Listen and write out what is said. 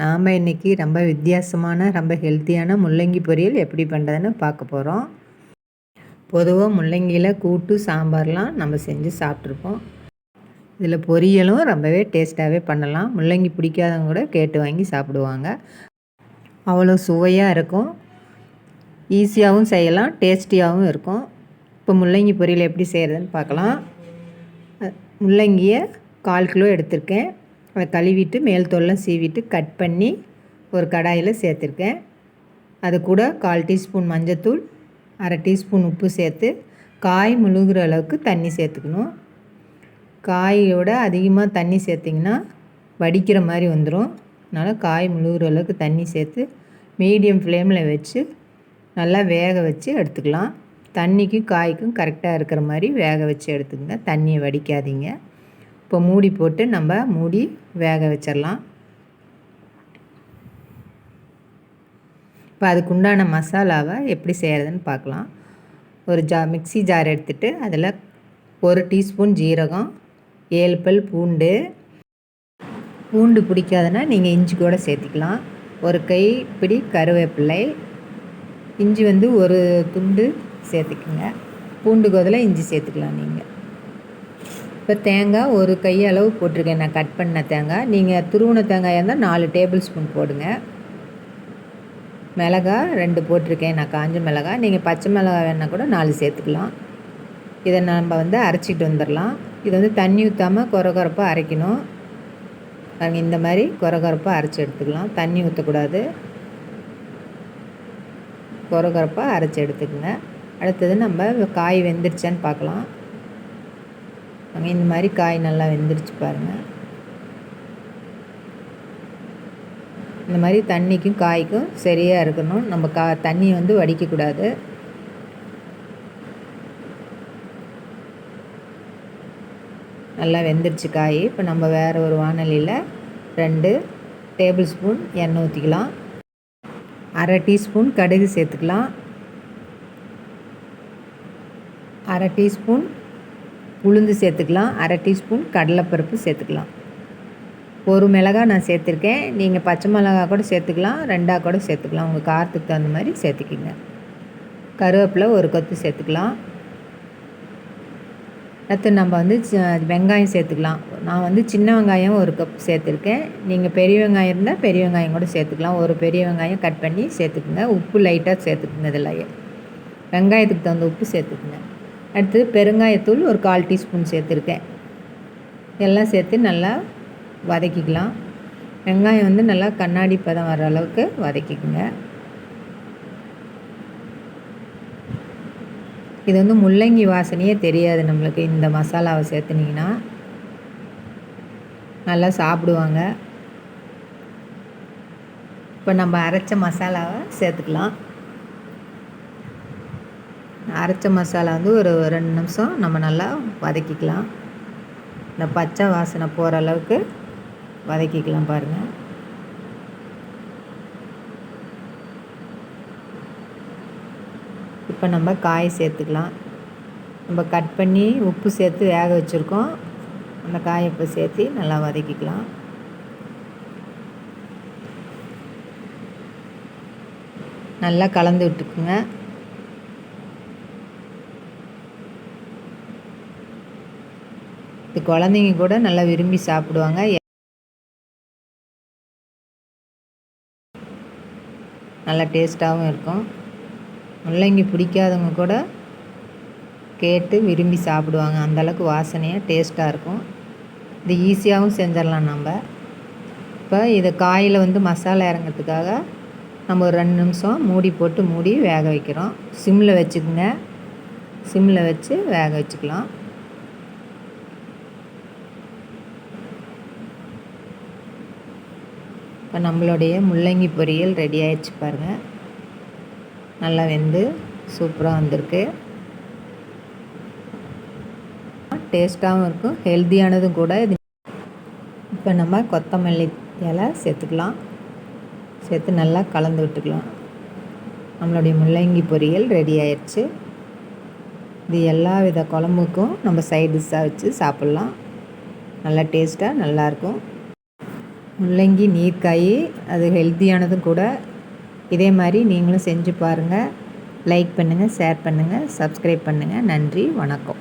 நாம் இன்றைக்கி ரொம்ப வித்தியாசமான ரொம்ப ஹெல்த்தியான முள்ளங்கி பொரியல் எப்படி பண்ணுறதுன்னு பார்க்க போகிறோம் பொதுவாக முள்ளங்கியில் கூட்டு சாம்பார்லாம் நம்ம செஞ்சு சாப்பிட்ருப்போம் இதில் பொரியலும் ரொம்பவே டேஸ்ட்டாகவே பண்ணலாம். முள்ளங்கி பிடிக்காதவங்க கூட கேட்டு வாங்கி சாப்பிடுவாங்க. அவ்வளோ சுவையாக இருக்கும். ஈஸியாகவும் செய்யலாம் டேஸ்டியாகவும் இருக்கும். இப்போ முள்ளங்கி பொரியல் எப்படி செய்கிறதுன்னு பார்க்கலாம். முள்ளங்கியை கால் கிலோ எடுத்திருக்கேன். அதை கழுவிட்டு மேல் தோல்லாம் சீவிட்டு கட் பண்ணி ஒரு கடாயில் சேர்த்துருக்கேன். அது கூட கால் டீஸ்பூன் மஞ்சத்தூள் அரை டீஸ்பூன் உப்பு சேர்த்து காய் முழுகிற அளவுக்கு தண்ணி சேர்த்துக்கணும். காயோட அதிகமாக தண்ணி சேர்த்திங்கன்னா வடிக்கிற மாதிரி வந்துடும். அதனால் காய் முழுகிற அளவுக்கு தண்ணி சேர்த்து மீடியம் ஃப்ளேமில் வச்சு நல்லா வேக வச்சு எடுத்துக்கலாம். தண்ணிக்கும் காய்க்கும் கரெக்டாக இருக்கிற மாதிரி வேக வச்சு எடுத்துக்கங்க. தண்ணியை வடிக்காதீங்க. இப்போ மூடி போட்டு நம்ம மூடி வேக வச்சிடலாம் இப்போ அதுக்கு உண்டான மசாலாவை எப்படி செய்கிறதுன்னு பார்க்கலாம். ஒரு ஜா மிக்சி ஜார் எடுத்துகிட்டு அதில் ஒரு டீஸ்பூன் ஜீரகம் ஏழு பல் பூண்டு. பூண்டு பிடிக்காதுன்னா நீங்கள் இஞ்சி கூட சேர்த்திக்கலாம். ஒரு கைப்பிடி கருவேப்பிள்ளை இஞ்சி வந்து ஒரு துண்டு சேர்த்துக்குங்க. பூண்டு கொதில் இஞ்சி சேர்த்துக்கலாம் நீங்கள் இப்போ தேங்காய் ஒரு கையளவு போட்டிருக்கேன். நான் கட் பண்ண தேங்காய். நீங்கள் துருவன தேங்காயாக இருந்தால் நாலு டேபிள் ஸ்பூன் போடுங்க. மிளகா ரெண்டு போட்டிருக்கேன். நான் காஞ்ச மிளகா. நீங்கள் பச்சை மிளகா வேணால் கூட நாலு சேர்த்துக்கலாம். இதை நம்ம வந்து அரைச்சிட்டு வந்துடலாம். இது வந்து தண்ணி ஊற்றாமல் குறகுறப்பாக அரைக்கணும். நாங்கள் இந்த மாதிரி குறகுறப்பாக அரைச்சி எடுத்துக்கலாம். தண்ணி ஊற்றக்கூடாது குறகுறப்பாக அரைச்சி எடுத்துக்கோங்க. அடுத்தது நம்ம காய் வெந்துருச்சான்னு பார்க்கலாம். இந்த மாதிரி காய் நல்லா வெந்துருச்சு பாருங்கள் இந்த மாதிரி தண்ணிக்கும் காய்க்கும் சரியாக இருக்கணும். நம்ம கா தண்ணி வந்து வடிக்கக்கூடாது. நல்லா வெந்துருச்சு காய். இப்போ நம்ம வேறு ஒரு வானலியில் ரெண்டு டேபிள் ஸ்பூன் எண்ணெய் ஊற்றிக்கலாம் அரை டீஸ்பூன் கடுகு சேர்த்துக்கலாம். அரை டீஸ்பூன் உளுந்து சேர்த்துக்கலாம் அரை டீஸ்பூன் கடலைப்பருப்பு சேர்த்துக்கலாம். ஒரு மிளகா நான் சேர்த்துருக்கேன். நீங்கள் பச்சை மிளகா கூட சேர்த்துக்கலாம் ரெண்டாக கூட சேர்த்துக்கலாம். உங்கள் காரத்துக்கு தகுந்த மாதிரி சேர்த்துக்கிங்க. கருவேப்பிலை ஒரு கொத்து சேர்த்துக்கலாம். அடுத்து நம்ம வந்து வெங்காயம் சேர்த்துக்கலாம். நான் வந்து சின்ன வெங்காயம் ஒரு கப் சேர்த்துருக்கேன். நீங்கள் பெரிய வெங்காயம் இருந்தால் பெரிய வெங்காயம் கூட சேர்த்துக்கலாம். ஒரு பெரிய வெங்காயம் கட் பண்ணி சேர்த்துக்குங்க. உப்பு லைட்டாக சேர்த்துக்குங்க இதில் வெங்காயத்துக்கு தகுந்த உப்பு சேர்த்துக்குங்க. அடுத்தது பெருங்காயத்தூள் ஒரு கால் டீஸ்பூன் சேர்த்துருக்கேன். எல்லாம் சேர்த்து நல்லா வதக்கிக்கலாம். வெங்காயம் வந்து நல்லா கண்ணாடி பதம் வர அளவுக்கு வதக்கிக்குங்க. இது வந்து முள்ளங்கி வாசனையே தெரியாது நம்மளுக்கு. இந்த மசாலாவை சேர்த்துனிங்கன்னா நல்லா சாப்பிடுவாங்க. இப்போ நம்ம அரைச்ச மசாலாவை சேர்த்துக்கலாம். அரைச்ச மசாலா வந்து ஒரு ரெண்டு நிமிஷம் நம்ம நல்லா வதக்கிக்கலாம். இந்த பச்சை வாசனை போகிற அளவுக்கு வதக்கிக்கலாம் பாருங்கள் இப்போ நம்ம காய் சேர்த்துக்கலாம். நம்ம கட் பண்ணி உப்பு சேர்த்து வேக வச்சுருக்கோம். அந்த காயை இப்போ சேர்த்து நல்லா வதக்கிக்கலாம். நல்லா கலந்து விட்டுக்குங்க. இது குழந்தைங்க கூட நல்லா விரும்பி சாப்பிடுவாங்க. நல்லா டேஸ்ட்டாகவும் இருக்கும். முள்ளங்கி பிடிக்காதவங்க கூட கேட்டு விரும்பி சாப்பிடுவாங்க. அந்தளவுக்கு வாசனையாக டேஸ்ட்டாக இருக்கும். இது ஈஸியாகவும் செஞ்சிடலாம் நம்ம. இப்போ இதை காயில் வந்து மசாலா இறங்கிறதுக்காக நம்ம ஒரு ரெண்டு நிமிஷம் மூடி போட்டு மூடி வேக வைக்கிறோம். சிம்மில் வச்சுக்கோங்க. சிம்மில் வச்சு வேக வச்சுக்கலாம். இப்போ நம்மளுடைய முள்ளங்கி பொரியல் ரெடி ஆயிடுச்சு பாருங்கள் நல்லா வெந்து சூப்பராக வந்திருக்கு. டேஸ்ட்டாகவும் இருக்கும் ஹெல்த்தியானதும் கூட. இது இப்போ நம்ம கொத்தமல்லி இலை சேர்த்துக்கலாம். சேர்த்து நல்லா கலந்து விட்டுக்கலாம். நம்மளுடைய முள்ளங்கி பொரியல் ரெடி ஆயிடுச்சு. இது எல்லா வித குழம்புக்கும் நம்ம சைட் டிஷ்ஷாக வச்சு சாப்பிட்லாம். நல்லா டேஸ்ட்டாக நல்லாயிருக்கும் முள்ளங்கி நீர்க்காய் அது ஹெல்த்தியானதும் கூட. இதே மாதிரி நீங்களும் செஞ்சு பாருங்கள் லைக் பண்ணுங்கள் ஷேர் பண்ணுங்கள் சப்ஸ்கிரைப் பண்ணுங்கள் நன்றி வணக்கம்.